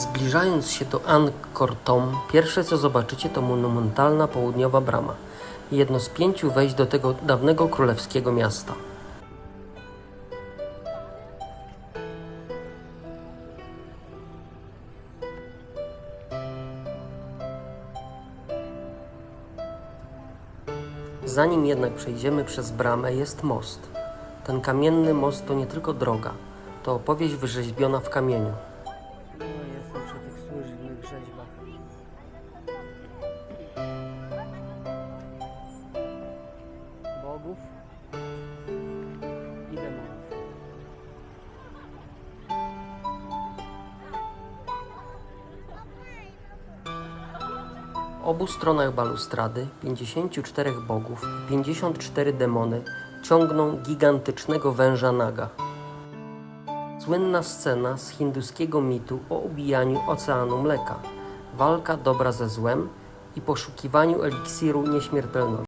Zbliżając się do Angkor Thom, pierwsze co zobaczycie to monumentalna południowa brama. Jedno z pięciu wejść do tego dawnego królewskiego miasta. Zanim jednak przejdziemy przez bramę, jest most. Ten kamienny most to nie tylko droga, to opowieść wyrzeźbiona w kamieniu. Rzeźbach. Bogów i demonów. Obu stronach balustrady 54 bogów i 54 demony ciągną gigantycznego węża naga. Słynna scena z hinduskiego mitu o ubijaniu oceanu mleka, walka dobra ze złem i poszukiwaniu eliksiru nieśmiertelności.